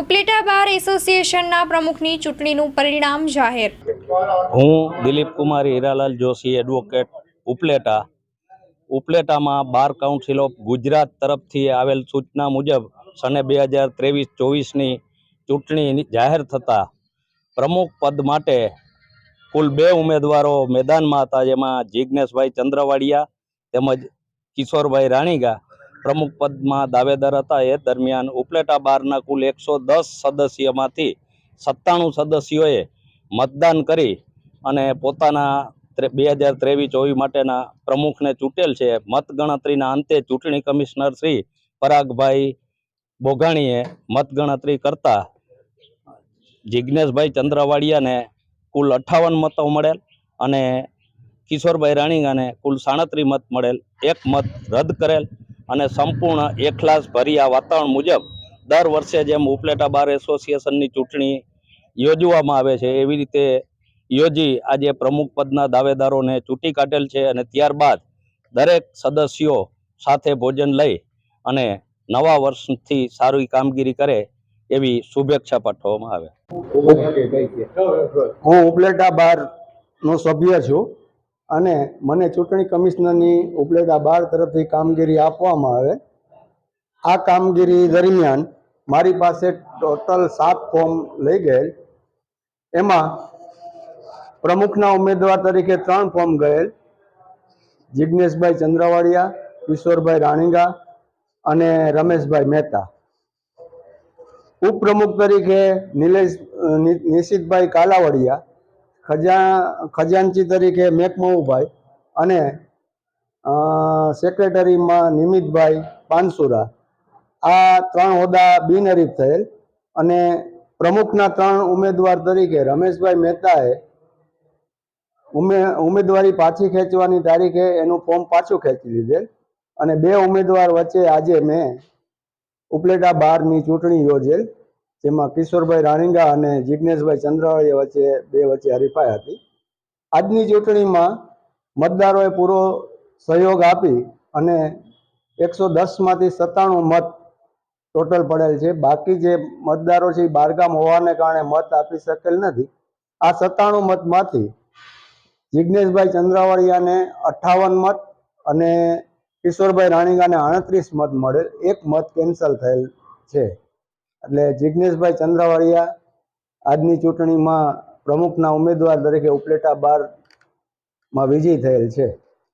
ઉપલેટા બાર એસોસિએશનના પ્રમુખની ચૂંટણીનું પરિણામ જાહેર. હું દિલીપ કુમાર હીરાલાલ જોશી એડવોકેટ ઉપલેટા. ઉપલેટામાં બાર કાઉન્સિલ ઓફ ગુજરાત તરફથી આવેલ સૂચના મુજબ સને બે હજાર ત્રેવીસ ચોવીસની ચૂંટણી જાહેર થતાં પ્રમુખ પદ માટે કુલ બે ઉમેદવારો મેદાનમાં હતા, જેમાં જિજ્ઞેશભાઈ ચંદ્રવાડિયા તેમજ કિશોરભાઈ રાણીગા પ્રમુખ પદમાં દાવેદાર હતા. એ દરમિયાન ઉપલેટા બારના કુલ એકસો દસ સદસ્યમાંથી સત્તાણું સદસ્યોએ મતદાન કરી અને પોતાના બે હજાર ત્રેવીસ ચોવીસ માટેના પ્રમુખને ચૂંટેલ છે. મતગણતરીના અંતે ચૂંટણી કમિશનર શ્રી પરાગભાઈ બોઘાણીએ મતગણતરી કરતા જિજ્ઞેશભાઈ ચંદ્રવાડિયાને કુલ અઠ્ઠાવન મતો મળેલ અને કિશોરભાઈ રાણીંગાને કુલ સાડત્રીસ મત મળેલ. એક મત રદ કરેલ. અને સંપૂર્ણ એકલાસ ભર્યા વાતાવરણ મુજબ દર વર્ષે જેમ ઉપલેટા બાર એસોસિએશનની ચૂંટણી યોજવામાં આવે છે, એવી રીતે યોજી આજે પ્રમુખ પદના દાવેદારોને ચૂંટી કાઢેલ છે અને ત્યારબાદ દરેક સદસ્યો સાથે ભોજન લઈ અને નવા વર્ષથી સારી કામગીરી કરે એવી શુભેચ્છા પાઠવવામાં આવે. હું ઉપલેટા બાર નો સભ્ય છું. અને મને ચૂંટણી કમિશનરની ઉપલેટા બાર તરફથી કામગીરી આપવામાં આવે. આ કામગીરી દરમિયાન મારી પાસે ટોટલ સાત ફોર્મ લઈ ગયેલ. એમાં પ્રમુખના ઉમેદવાર તરીકે ત્રણ ફોર્મ ગયેલ. જિજ્ઞેશભાઈ ચંદ્રવાડિયા, કિશોરભાઈ રાણીગા અને રમેશભાઈ મહેતા. ઉપપ્રમુખ તરીકે નિલેશ નિશિતભાઈ કાલાવડિયા ખજા, ખજાનચી તરીકે મેકમહુભાઈ અને સેક્રેટરીમાં નિમિતભાઈ પાનસુરા. આ ત્રણ હોદ્દા બિનહરીફ થયેલ અને પ્રમુખના ત્રણ ઉમેદવાર તરીકે રમેશભાઈ મહેતાએ ઉમે, ઉમેદવારી પાછી ખેંચવાની તારીખે એનું ફોર્મ પાછું ખેંચી લીધેલ અને બે ઉમેદવાર વચ્ચે આજે મેં ઉપલેટા બારની ચૂંટણી યોજેલ. જેમાં કિશોરભાઈ રાણીંગા અને જિજ્ઞેશભાઈ ચંદ્રાવળીયા વચ્ચે બે વચ્ચે હરીફાઈ હતી. આજની ચૂંટણીમાં મતદારોએ પૂરો સહયોગ આપી અને એકસો દસમાંથી સત્તાણું મત ટોટલ પડેલ છે. બાકી જે મતદારો છે એ બારગામ હોવાને કારણે મત આપી શકેલ નથી. આ સત્તાણું મતમાંથી જિજ્ઞેશભાઈ ચંદ્રાવળિયાને અઠ્ઠાવન મત અને કિશોરભાઈ રાણીગાને આડત્રીસ મત મળેલ. એક મત કેન્સલ થયેલ છે. એટલે જિજ્ઞેશભાઈ ચંદ્રાવળિયા આજની ચૂંટણીમાં પ્રમુખના ઉમેદવાર તરીકે ઉપલેટા બારમાં વિજયી થયેલ છે.